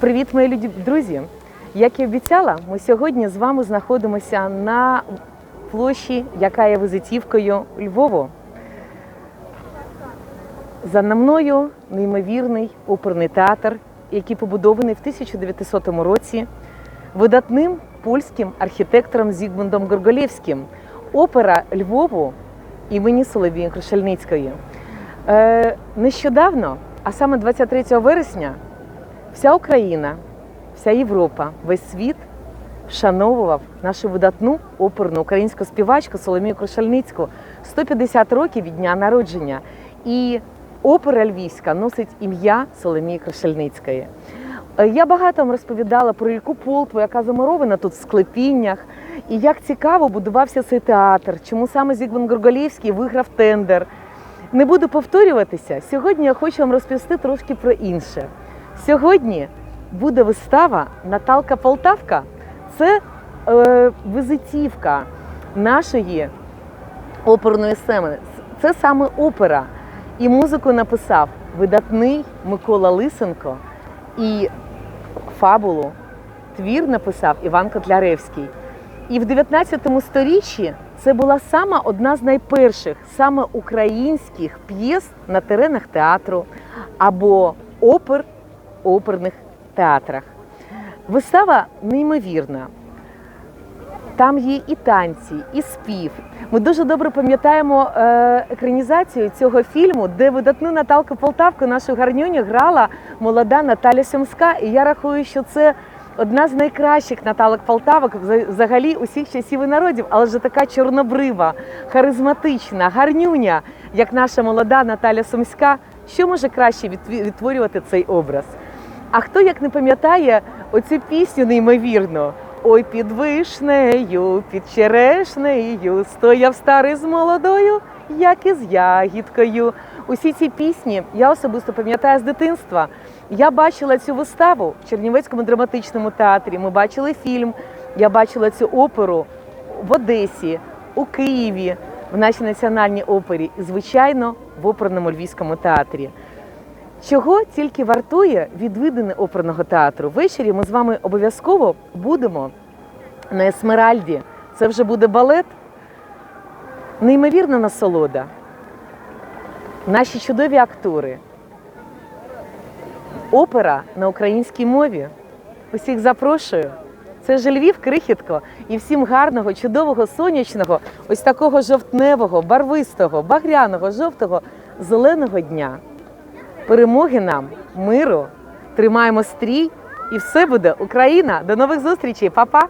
Привіт, мої люді- друзі! Як і обіцяла, ми сьогодні з вами знаходимося на площі, яка є визитівкою Львову. За мною неймовірний оперний театр, який побудований в 1900 році видатним польським архітектором Зігмундом Горголєвським. Опера Львову імені Соловії Крушельницької. Е, нещодавно, а саме 23 вересня, вся Україна, вся Європа, весь світ вшановував нашу видатну оперну українську співачку Соломію Крушельницьку 150 років від дня народження. І опера львівська носить ім'я Соломії Крушельницької. Е, Я багато вам розповідала про Ільку Полтву, яка замурована тут в склепіннях, і як цікаво будувався цей театр, чому саме Зігмунд Горголєвський виграв тендер. Не буду повторюватися. Сьогодні я хочу вам розповісти трошки про інше. Сьогодні буде вистава Наталка Полтавка. Це е, визитівка нашої оперної сцени. Це саме опера. І музику написав видатний Микола Лисенко, і фабулу, твір написав Іван Котляревський. І в 19 сторіччі це була саме одна з найперших саме українських п'єс на теренах театру або опер оперних театрах. Вистава неймовірна. Там є і танці, і спів. Ми дуже добре пам'ятаємо е, екранізацію цього фільму, де видатну Наталку Полтавку, нашу гарнюню, грала молода Наталя Сумська. І я рахую, що це одна з найкращих Наталок Полтавок взагалі усіх часів і народів, але вже така чорнобрива, харизматична, гарнюня, як наша молода Наталя Сумська. Що може краще відтворювати цей образ? А хто як не пам'ятає оцю пісню неймовірну? Ой, під вишнею, під черешнею, стояв старий з молодою, як і з ягідкою. Усі ці пісні я особисто пам'ятаю з дитинства. Я бачила цю виставу в Чернівецькому драматичному театрі. Ми бачили фільм, я бачила цю оперу в Одесі, у Києві, в нашій національній опері і, звичайно, в оперному львівському театрі. Чого тільки вартує відвідини оперного театру? Ввечері ми з вами обов'язково будемо на Есмеральді. Це вже буде балет. Неймовірна насолода. Наші чудові актори. Опера на українській мові. Усіх запрошую. Це ж Львів крихітко. І всім гарного, чудового, сонячного, ось такого жовтневого, барвистого, багряного, жовтого, зеленого дня перемоги нам, миру, тримаємо стрій, і все буде Україна. До нових зустрічей, Па-па!